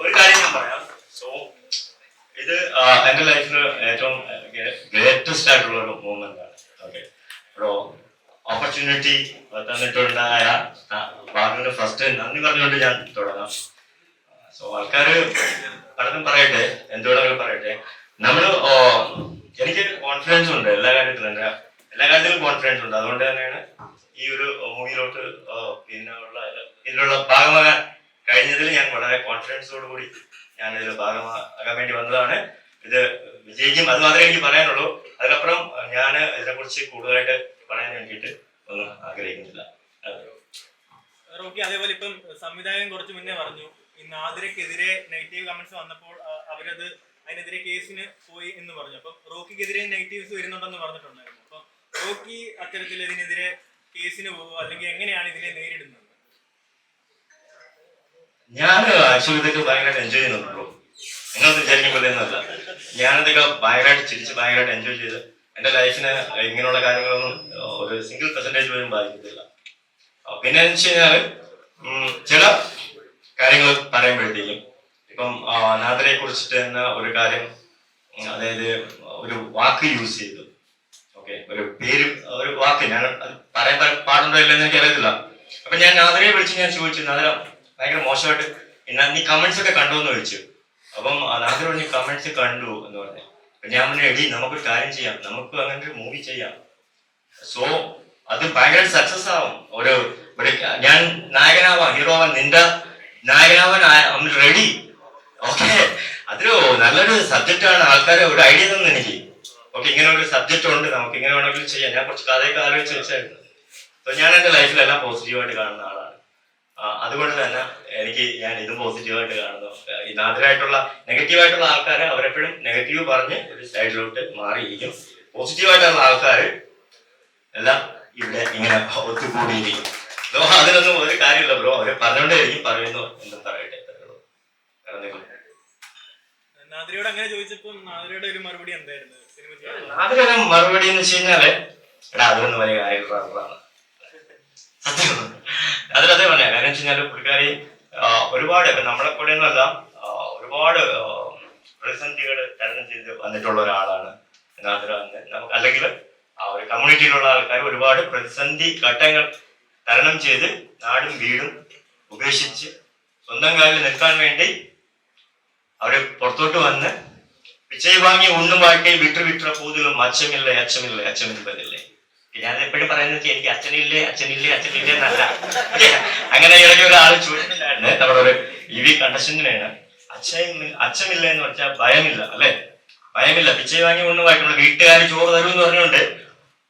ഒരു കാര്യം ഞാൻ പറയാം. സോ ഇത് എന്റെ ലൈഫിൽ ഏറ്റവും ഗ്രേറ്റസ്റ്റ് ആയിട്ടുള്ള ഒരു മൂവ്മെന്റ് ആണ്. ഓക്കെ ഒരു ഓപ്പർച്യൂണിറ്റി തന്നിട്ടുണ്ടായ പാർട്ടിന് ഫസ്റ്റ് നന്ദി പറഞ്ഞുകൊണ്ട് ഞാൻ തുടങ്ങാം. സോ ആൾക്കാര് പലതും പറയട്ടെ എന്തുവേണമെങ്കിലും പറയട്ടെ. നമ്മൾ എനിക്ക് കോൺഫിഡൻസ് ഉണ്ട് എല്ലാ കാര്യത്തിലും. എന്റെ എല്ലാ കാര്യത്തിലും കോൺഫിഡൻസ് ഉണ്ട്. അതുകൊണ്ട് തന്നെയാണ് ഈ ഒരു മൂവിയിലോട്ട് പിന്നെ ഉള്ള ഇതിലുള്ള ഭാഗമാകാൻ കഴിഞ്ഞതിൽ ഞാൻ വളരെ കോൺഫിഡൻസോട് കൂടി ഞാൻ ഇതിൽ ഭാഗമാകാൻ വേണ്ടി വന്നതാണ്. ഇത് വിജയിക്കും അത് മാത്രമേ എനിക്ക് പറയാനുള്ളൂ. അതിനപ്പുറം ഞാൻ ഇതിനെക്കുറിച്ച് കൂടുതലായിട്ട് പറയാൻ വേണ്ടിയിട്ട് ഒന്നും ആഗ്രഹിക്കുന്നില്ല. റോക്കി അതേപോലെ ഇപ്പം സംവിധായകൻ കുറച്ച് മുന്നേ പറഞ്ഞു ഇന്ന് ആതിരക്കെതിരെ നെഗറ്റീവ് കമന്റ്സ് വന്നപ്പോൾ അവരത് അതിനെതിരെ കേസിന് പോയി എന്ന് പറഞ്ഞു. അപ്പം റോക്കിക്കെതിരെ നെഗറ്റീവ്സ് വരുന്നുണ്ടെന്ന് പറഞ്ഞിട്ടുണ്ടായിരുന്നു. അപ്പം റോക്കി അത്തരത്തിൽ ഇതിനെതിരെ കേസിന് പോകുക അല്ലെങ്കിൽ എങ്ങനെയാണ് ഇതിനെ നേരിടുന്നത്? ഞാൻ ആക്ച്വലി ഭയങ്കരമായിട്ട് എൻജോയ് ചെയ്യുന്നുള്ളൂ നിങ്ങൾ വിചാരിക്കുമ്പോഴേന്നല്ല ഞാനിതൊക്കെ ഭയങ്കരമായിട്ട് ചിരിച്ച് ഭയങ്കരമായിട്ട് എൻജോയ് ചെയ്ത് എന്റെ ലൈഫിന് ഇങ്ങനെയുള്ള കാര്യങ്ങളൊന്നും ഒരു സിംഗിൾ പെർസെന്റേജ് പോലും ബാധിക്കത്തില്ല. പിന്നെ വെച്ച് കഴിഞ്ഞാൽ ചില കാര്യങ്ങൾ പറയുമ്പോഴത്തേക്കും ഇപ്പം അനാഥരെ കുറിച്ചിട്ട് തന്നെ ഒരു കാര്യം അതായത് ഒരു വാക്ക് യൂസ് ചെയ്തു. ഓക്കെ ഒരു പേര് ഒരു വാക്ക് ഞാൻ പറയാൻ പാടുണ്ടോ ഇല്ലെന്ന് എനിക്ക് അറിയത്തില്ല അപ്പൊ ഞാൻ നാദരയെ വിളിച്ച് ഞാൻ ചോദിച്ചു നാദര ഭയങ്കര മോശമായിട്ട് എന്നാ നീ കമന്റ്സ് ഒക്കെ കണ്ടു എന്ന് ചോദിച്ചു. അപ്പം ആ പറഞ്ഞു കമന്റ്സ് കണ്ടു എന്ന് പറഞ്ഞു. ഞാൻ പറഞ്ഞു എടി നമുക്കൊരു കാര്യം ചെയ്യാം. നമുക്ക് അങ്ങനെ ഒരു മൂവി ചെയ്യാം. സോ അത് ഭയങ്കര സക്സസ് ആവും. ഒരു ഞാൻ നായകനാവാം ഹീറോ ആവാൻ നിന്റെ നായകനാവാൻ റെഡി ഓക്കെ അതൊരു നല്ലൊരു സബ്ജക്റ്റ് ആണ്. ആൾക്കാരെ ഒരു ഐഡിയ തന്നെ എനിക്ക്. ഓക്കെ ഇങ്ങനെ ഒരു സബ്ജക്റ്റ് ഉണ്ട്. നമുക്ക് ഇങ്ങനെ വേണമെങ്കിലും ചെയ്യാം. ഞാൻ കുറച്ച് കഥയൊക്കെ ആലോചിച്ച് വെച്ചായിരുന്നു. അപ്പൊ ഞാൻ എന്റെ ലൈഫിലെല്ലാം പോസിറ്റീവായിട്ട് കാണുന്ന ആളാണ് അതുകൊണ്ട് തന്നെ എനിക്ക് ഞാൻ ഇതും പോസിറ്റീവായിട്ട് കാണുന്നു. ഈ നാട്ടിലായിട്ടുള്ള നെഗറ്റീവായിട്ടുള്ള ആൾക്കാരെ അവരെപ്പോഴും നെഗറ്റീവ് പറഞ്ഞ് ഒരു സൈഡിലോട്ട് മാറിയിരിക്കും. പോസിറ്റീവായിട്ടുള്ള ആൾക്കാർ എല്ലാം ഇവിടെ ഇങ്ങനെ ഒത്തുകൂടിയിരിക്കും. ബ്രോ അതിനൊന്നും ഒരു കാര്യമില്ല ബ്രോ. അവരെ പറഞ്ഞോണ്ടേയിരിക്കും പറയുന്നു എന്നും പറയട്ടെ? നാദിരയോട് അങ്ങനെ ചോദിച്ചപ്പോൾ നാദിരയുടെ ഒരു മറുപടി എന്തായിരുന്നു? മറുപടി എന്ന് വെച്ച് കഴിഞ്ഞാൽ എടാ അതൊന്നും വലിയ കാര്യമാണ് സത്യം കാര്യം വെച്ച് കഴിഞ്ഞാൽ പുള്ളിക്കാരി ഒരുപാട് നമ്മളെ കൂടെ ഒന്നല്ല ഒരുപാട് പ്രതിസന്ധികൾ തരണം ചെയ്ത് വന്നിട്ടുള്ള ഒരാളാണ് എന്ന് നമുക്ക് അല്ലെങ്കിൽ ആ ഒരു കമ്മ്യൂണിറ്റിയിലുള്ള ആൾക്കാർ ഒരുപാട് പ്രതിസന്ധി ഘട്ടങ്ങൾ തരണം ചെയ്ത് നാടും വീടും ഉപേക്ഷിച്ച് സ്വന്തം കാലിൽ നിൽക്കാൻ വേണ്ടി അവർ പുറത്തോട്ട് വന്ന് പിച്ചൈ വാങ്ങി ഉണ്ണും വാട്ടി വിട്ടു പോതിലും അച്ഛമില്ല അച്ഛമില്ല അച്ഛമില്ലതില്ലേ ഞാൻ എപ്പോഴും പറയുന്നത് എനിക്ക് അച്ഛനില്ലേ അച്ഛനില്ലേ അച്ഛനില്ലേ എന്നല്ല. അങ്ങനെ ഇടയ്ക്ക് ഒരാൾ ചോദിച്ചിട്ടുണ്ടായിരുന്നു നമ്മുടെ ഒരു ഇ വി കണ്ടസ്റ്റന്റിനാണ് അച്ഛൻ അച്ഛനില്ല എന്ന് വെച്ചാൽ ഭയമില്ല അല്ലെ? ഭയമില്ല. പിച്ചை വാങ്ങി ഒന്നും വായിട്ടുള്ള വീട്ടുകാർ ചോറ് തരും എന്ന് പറഞ്ഞുകൊണ്ട്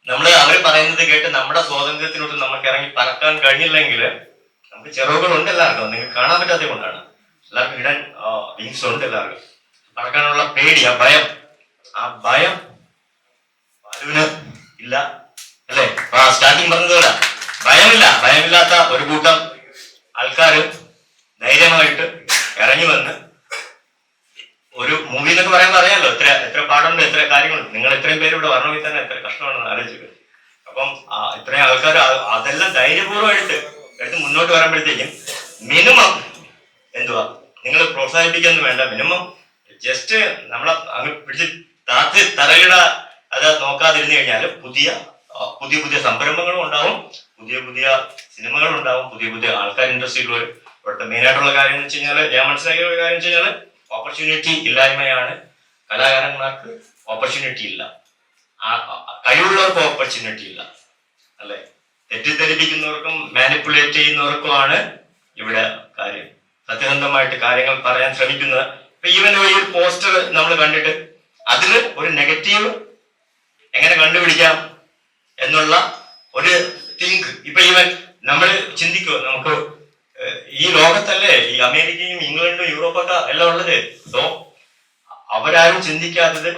നമ്മൾ അവർ പറയുന്നത് കേട്ട് നമ്മുടെ സ്വാതന്ത്ര്യത്തിനോട്ട് നമുക്ക് ഇറങ്ങി പറക്കാൻ കഴിഞ്ഞില്ലെങ്കിൽ നമുക്ക് ചിറകുകളുണ്ട് എല്ലാവർക്കും. നിങ്ങൾക്ക് കാണാൻ പറ്റാത്തത് കൊണ്ടാണ്. എല്ലാവർക്കും ഇടാൻ വിങ്സ് ഉണ്ട് എല്ലാവർക്കും. പറക്കാനുള്ള പേടി ആ ഭയം. ആ ഭയം ഇല്ല. സ്റ്റാർട്ടിങ് പറഞ്ഞതുപോലെ. ഭയമില്ല ഭയമില്ലാത്ത ഒരു കൂട്ടം ആൾക്കാര് ധൈര്യമായിട്ട് ഇറങ്ങി വന്ന് ഒരു മൂവി എന്നൊക്കെ പറയാൻ പറയാമല്ലോ എത്ര എത്ര പാടുണ്ട് എത്ര കാര്യങ്ങളുണ്ട്. നിങ്ങൾ ഇത്രയും പേര് ഇവിടെ വരണമെങ്കിൽ തന്നെ എത്ര കഷ്ടമാണെന്ന് ആലോചിക്കുക അപ്പം ഇത്രയും ആൾക്കാർ അതെല്ലാം ധൈര്യപൂർവമായിട്ട് എടുത്ത് മുന്നോട്ട് വരുമ്പോഴത്തേക്കും മിനിമം എന്തുവാ നിങ്ങൾ പ്രോത്സാഹിപ്പിക്കൊന്നും വേണ്ട. മിനിമം ജസ്റ്റ് നമ്മളെ അങ്ങ് പിടിച്ച് താത്തി തറയിട അത് നോക്കാതിരുന്നു കഴിഞ്ഞാൽ പുതിയ പുതിയ പുതിയ സംരംഭങ്ങളും ഉണ്ടാവും. പുതിയ പുതിയ സിനിമകളും ഉണ്ടാവും. പുതിയ പുതിയ ആൾക്കാർ ഇൻഡസ്ട്രിയിൽ വരും. ഇവിടുത്തെ മെയിൻ ആയിട്ടുള്ള കാര്യം എന്ന് വെച്ച് കഴിഞ്ഞാൽ ഞാൻ മനസ്സിലാക്കിയ ഒരു കാര്യം വെച്ച് കഴിഞ്ഞാൽ ഓപ്പർച്യൂണിറ്റി ഇല്ലായ്മയാണ്. കലാകാരന്മാർക്ക് ഓപ്പർച്യൂണിറ്റി ഇല്ല. കഴിവുള്ളവർക്ക് ഓപ്പർച്യൂണിറ്റി ഇല്ല. അല്ലെ? തെറ്റിദ്ധരിപ്പിക്കുന്നവർക്കും മാനിപ്പുലേറ്റ് ചെയ്യുന്നവർക്കുമാണ് ഇവിടെ കാര്യം. സത്യസന്ധമായിട്ട് കാര്യങ്ങൾ പറയാൻ ശ്രമിക്കുന്നത്. ഇപ്പൊ ഈവൻ ഈ ഒരു പോസ്റ്റർ നമ്മൾ കണ്ടിട്ട് അതിൽ ഒരു നെഗറ്റീവ് എങ്ങനെ കണ്ടുപിടിക്കാം? എന്നുള്ള ഒരു തിങ്ക് ഇപ്പൊ ഈവൻ നമ്മൾ ചിന്തിക്കുക നമുക്ക് ഈ ലോകത്തല്ലേ ഈ അമേരിക്കയും ഇംഗ്ലണ്ടും യൂറോപ്പൊക്കെ എല്ലാം ഉള്ളത്. സോ അവരാരും ചിന്തിക്കാത്തത്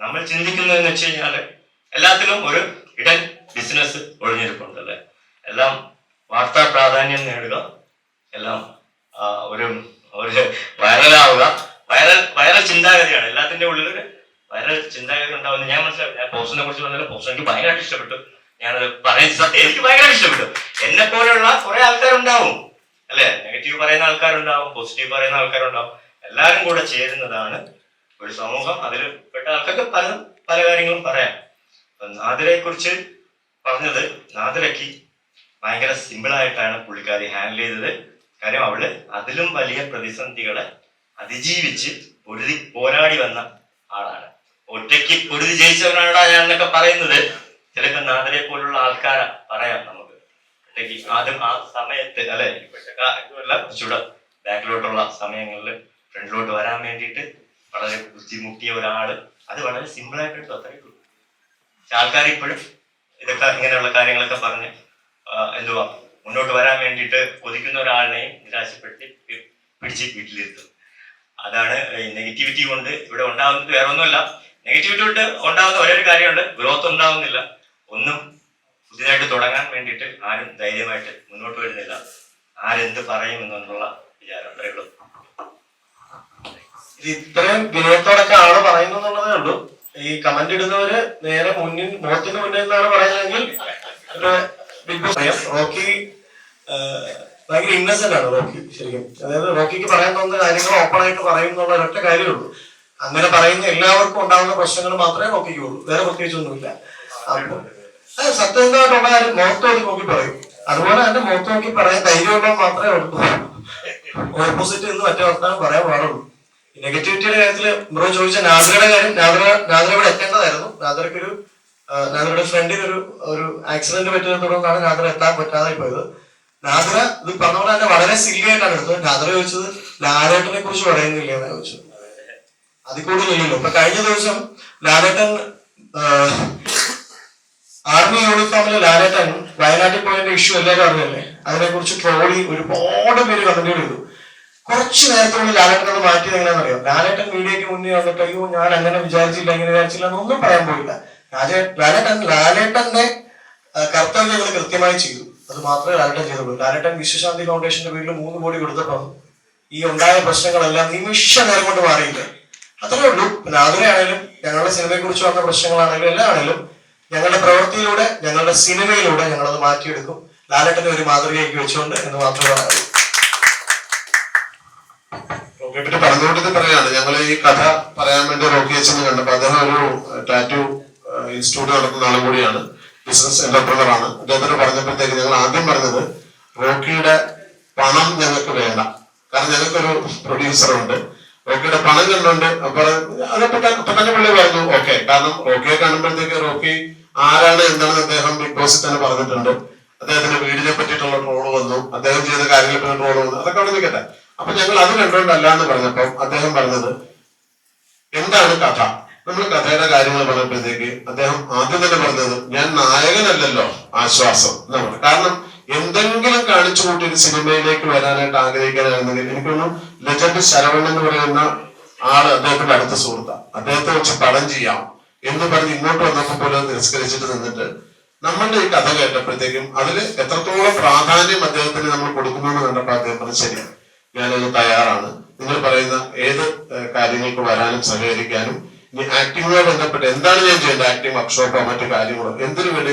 നമ്മൾ ചിന്തിക്കുന്നതെന്ന് വെച്ച് കഴിഞ്ഞാൽ എല്ലാത്തിലും ഒരു ഇടൻ ബിസിനസ് ഒഴിഞ്ഞിരിപ്പുണ്ട് അല്ലെ? എല്ലാം വാർത്താ പ്രാധാന്യം നേടുക എല്ലാം ഒരു ഒരു വൈറലാവുക വൈറൽ വൈറൽ ചിന്താഗതിയാണ്. എല്ലാത്തിന്റെ ഉള്ളിൽ വൈറൽ ചിന്താഗതി ഉണ്ടാവുന്നത് ഞാൻ മനസ്സിലാക്കി ഞാൻ പോസ്റ്റിനെ കുറിച്ച് പറഞ്ഞാൽ പോസ്റ്റ് എനിക്ക് ഭയങ്കരമായിട്ട് ഇഷ്ടപ്പെട്ടു. ഞാനത് പറയുന്ന സത്യം എനിക്ക് ഭയങ്കരമായിട്ട് ഇഷ്ടപ്പെട്ടു. എന്നെ പോലെയുള്ള കുറെ ആൾക്കാരുണ്ടാവും. അല്ലെ? നെഗറ്റീവ് പറയുന്ന ആൾക്കാരുണ്ടാവും പോസിറ്റീവ് പറയുന്ന ആൾക്കാരുണ്ടാവും. എല്ലാവരും കൂടെ ചേരുന്നതാണ് ഒരു സമൂഹം. അതിൽ പെട്ട ആൾക്കാർക്ക് പല പല കാര്യങ്ങളും പറയാം. നാദിരയെ കുറിച്ച് പറഞ്ഞത് നാദിരയ്ക്ക് ഭയങ്കര സിമ്പിൾ ആയിട്ടാണ് പുള്ളിക്കാരി ഹാൻഡിൽ ചെയ്തത്. കാര്യം അവൾ അതിലും വലിയ പ്രതിസന്ധികളെ അതിജീവിച്ച് പൊരുതി പോരാടി വന്ന ആളാണ്. ഒറ്റയ്ക്ക് പൊരുതി ജയിച്ചവനാണ് ഞാൻ എന്നൊക്കെ പറയുന്നത്. ചിലപ്പോ നാദരെ പോലുള്ള ആൾക്കാരാ പറയാം നമുക്ക്. ഒറ്റയ്ക്ക് ആദ്യം ആ സമയത്ത് അല്ലെ? ഇതുമല്ല കുറച്ചുകൂടെ ബാക്കിലോട്ടുള്ള സമയങ്ങളിൽ ഫ്രണ്ടിലോട്ട് വരാൻ വേണ്ടിയിട്ട് വളരെ ബുദ്ധിമുട്ടിയ ഒരാൾ. അത് വളരെ സിമ്പിൾ ആയിട്ട് എടുത്തു അത്രയേ ഉള്ളൂ. ആൾക്കാർ ഇപ്പോഴും ഇതൊക്കെ ഇങ്ങനെയുള്ള കാര്യങ്ങളൊക്കെ പറഞ്ഞ് എന്തുവാ മുന്നോട്ട് വരാൻ വേണ്ടിയിട്ട് കൊതിക്കുന്ന ഒരാളിനെയും നിരാശപ്പെടുത്തി പിടിച്ച് വീട്ടിലിരുത്തും. അതാണ് നെഗറ്റിവിറ്റി കൊണ്ട് ഇവിടെ ഉണ്ടാകുന്നത് വേറെ ഒന്നുമല്ല നെഗറ്റിവിറ്റി ഉണ്ട് ഉണ്ടാകുന്ന ഒരേ ഒരു കാര്യമുണ്ട്. ഗ്രോത്ത് ഉണ്ടാവുന്നില്ല. ഒന്നും പുതിയതായിട്ട് തുടങ്ങാൻ വേണ്ടിയിട്ട് ആരും ധൈര്യമായിട്ട് മുന്നോട്ട് വരുന്നില്ല. ആരെന്ത് പറയും എന്നുള്ള ഉള്ളൂ. ഇത് ഇത്രയും വിനയത്തോടൊക്കെ ആണ് എന്നുള്ളതേ ഉള്ളൂ. ഈ കമന്റ് ഇടുന്നവര് നേരെ മുന്നിൽ മുഖത്തിന് മുന്നിൽ നിന്നാണ് പറയുന്നതെങ്കിൽ ബിഗ് ബോസ് റോക്കി ഭയങ്കര ഇന്നസെന്റ് ആണ് റോക്കി ശരിക്കും. അതായത് റോക്കിക്ക് പറയാൻ തോന്നുന്ന കാര്യങ്ങൾ ഓപ്പൺ ആയിട്ട് പറയും എന്നുള്ള ഒരൊറ്റ കാര്യമേ ഉള്ളൂ. അങ്ങനെ പറയുന്ന എല്ലാവർക്കും ഉണ്ടാകുന്ന പ്രശ്നങ്ങൾ മാത്രമേ നോക്കിക്കുള്ളൂ വേറെ പ്രത്യേകിച്ചൊന്നുമില്ല. അപ്പൊ സത്യസന്ധമായിട്ടുള്ള കാര്യം മുഖത്ത് നോക്കി നോക്കി പറയും. അതുപോലെ തന്നെ മുഖത്ത് നോക്കി പറയാൻ ധൈര്യമുള്ളത് മാത്രമേ ഉള്ളൂ. ഓപ്പോസിറ്റ് എന്ന് മറ്റേ വർത്താനം പറയാൻ പാടുള്ളൂ. നെഗറ്റിവിറ്റിയുടെ കാര്യത്തിൽ ബ്രോ ചോദിച്ച നാദ്രയുടെ കാര്യം നാദ്ര നാദ്ര ഇവിടെ എത്തേണ്ടതായിരുന്നു. നാദറയ്ക്ക് ഒരു നാദ്രയുടെ ഫ്രണ്ടിന് ഒരു ഒരു ആക്സിഡന്റ് പറ്റിയതിനെ തുടർന്നാണ് നാദ്ര എത്താൻ പറ്റാതെ പോയത്. നാദ്ര ഇത് പറഞ്ഞ പോലെ തന്നെ വളരെ സില്ലി ആയിട്ടാണ് എടുത്തത്. നാദ്ര ചോദിച്ചത് ലാലേട്ടനെ കുറിച്ച് പറയുന്നില്ല എന്നാണ് ചോദിച്ചത്. അതിൽ കൂടുതലില്ലല്ലോ ഇപ്പൊ കഴിഞ്ഞ ദിവസം ലാലേട്ടൻ ആർമി യൂണിഫോമിലെ ലാലേട്ടൻ വയനാട്ടിൽ പോയതിന്റെ ഇഷ്യൂ എല്ലാവരും അറിഞ്ഞല്ലേ? അതിനെ കുറിച്ച് ട്രോളി ഒരുപാട് പേര് കമന്റ് ചെയ്തു കുറച്ച് നേരത്തോളം ലാലേട്ടൻ അത് മാറ്റിയത് എങ്ങനെയാണെന്ന് അറിയാം ലാലേട്ടൻ മീഡിയക്ക് മുന്നേ വന്നിട്ട് അയ്യോ ഞാൻ അങ്ങനെ വിചാരിച്ചില്ല ഇങ്ങനെ വിചാരിച്ചില്ല എന്നൊന്നും പറയാൻ പോയില്ല. രാജേ- ലാലേട്ടൻ ലാലേട്ടന്റെ കർത്തവ്യങ്ങൾ കൃത്യമായി ചെയ്തു. അത് മാത്രമേ ലാലേട്ടൻ ചെയ്തുള്ളൂ. ലാലേട്ടൻ വിശ്വശാന്തി ഫൗണ്ടേഷന്റെ പേരിൽ മൂന്ന് കോടി കൊടുത്തപ്പോൾ ഈ ഉണ്ടായ പ്രശ്നങ്ങളെല്ലാം നിമിഷ നേരം കൊണ്ട് മാറിയില്ലേ? അത്രേ ഉള്ളൂ. ആഗ്രഹമാണേലും ഞങ്ങളുടെ സിനിമയെ കുറിച്ച് വന്ന പ്രശ്നങ്ങളാണെങ്കിലും എല്ലാം ആണെങ്കിലും ഞങ്ങളുടെ പ്രവൃത്തിയിലൂടെ ഞങ്ങളുടെ സിനിമയിലൂടെ ഞങ്ങളത് മാറ്റിയെടുക്കും. ലാലേട്ടനെ ഒരു മാതൃകയാക്കി വെച്ചുകൊണ്ട് എന്ന് മാത്രമേ പറയാവൂ റോക്കിയെ പറ്റി പറയാണ്. ഞങ്ങൾ ഈ കഥ പറയാൻ വേണ്ടി റോക്കി അച്ഛനെ കണ്ടപ്പോ അദ്ദേഹം ഒരു ടാറ്റു ഇൻസ്റ്റിറ്റ്യൂട്ട് നടത്തുന്ന ആളും കൂടിയാണ്. ബിസിനസ് എന്റർപ്രണർ ആണ്. അദ്ദേഹത്തിന് പറഞ്ഞപ്പോഴത്തേക്ക് ഞങ്ങൾ ആദ്യം പറഞ്ഞത് റോക്കിയുടെ പണം ഞങ്ങൾക്ക് വേണ്ട. കാരണം ഞങ്ങൾക്കൊരു പ്രൊഡ്യൂസർ ഉണ്ട്. റോക്കിയുടെ പണം കണ്ടുണ്ട് അപ്പൊ അതൊക്കെ തന്നെ പുള്ളി പറഞ്ഞു ഓക്കെ കാരണം റോക്കിയെ കാണുമ്പോഴത്തേക്ക് റോക്കി ആരാണ് എന്താണ് അദ്ദേഹം ബിഗ് ബോസിൽ തന്നെ പറഞ്ഞിട്ടുണ്ട്. അദ്ദേഹത്തിന്റെ വീടിനെ പറ്റിയിട്ടുള്ള ട്രോൾ വന്നു. അദ്ദേഹം ചെയ്ത കാര്യങ്ങളെ പറ്റി ട്രോൾ വന്നു. അതൊക്കെ അവിടെ നിൽക്കട്ടെ. അപ്പൊ ഞങ്ങൾ അത് കണ്ടുകൊണ്ടല്ല എന്ന് പറഞ്ഞപ്പോൾ അദ്ദേഹം പറഞ്ഞത് എന്താണ് കഥ? നമ്മൾ കഥയുടെ കാര്യങ്ങൾ പറഞ്ഞപ്പോഴത്തേക്ക് അദ്ദേഹം ആദ്യം തന്നെ പറഞ്ഞത് ഞാൻ നായകനല്ലല്ലോ ആശ്വാസം. എന്നാണ്. കാരണം എന്തെങ്കിലും കാണിച്ചു കൂട്ടി ഒരു സിനിമയിലേക്ക് വരാനായിട്ട് ആഗ്രഹിക്കാനായിരുന്നെങ്കിൽ എനിക്കൊന്നും ലെജൻഡ് ശരവൺ എന്ന് പറയുന്ന ആൾ അദ്ദേഹത്തിന്റെ അടുത്ത സുഹൃത്താണ് അദ്ദേഹത്തെ വെച്ച് പടം ചെയ്യാം എന്ന് പറഞ്ഞ് ഇങ്ങോട്ട് വന്നപ്പോൾ പോലും നിരസ്കരിച്ചിട്ട് നിന്നിട്ട് നമ്മളുടെ ഈ കഥ കേട്ടപ്പോഴത്തേക്കും അതിൽ എത്രത്തോളം പ്രാധാന്യം അദ്ദേഹത്തിന് നമ്മൾ കൊടുക്കുന്നു എന്ന് കണ്ടപ്പോൾ അദ്ദേഹം പറഞ്ഞു ശരിയാണ്. ഞാനത് തയ്യാറാണ്. നിങ്ങൾ പറയുന്ന ഏത് കാര്യങ്ങൾക്ക് വരാനും സഹകരിക്കാനും ഇനി ആക്ടിങ്ങുമായി ബന്ധപ്പെട്ട് എന്താണ് ഞാൻ ചെയ്യേണ്ടത്? ആക്ടിങ് വർക്ക്ഷോപ്പോ മറ്റു കാര്യങ്ങളോ? എന്തിനു വേണ്ടി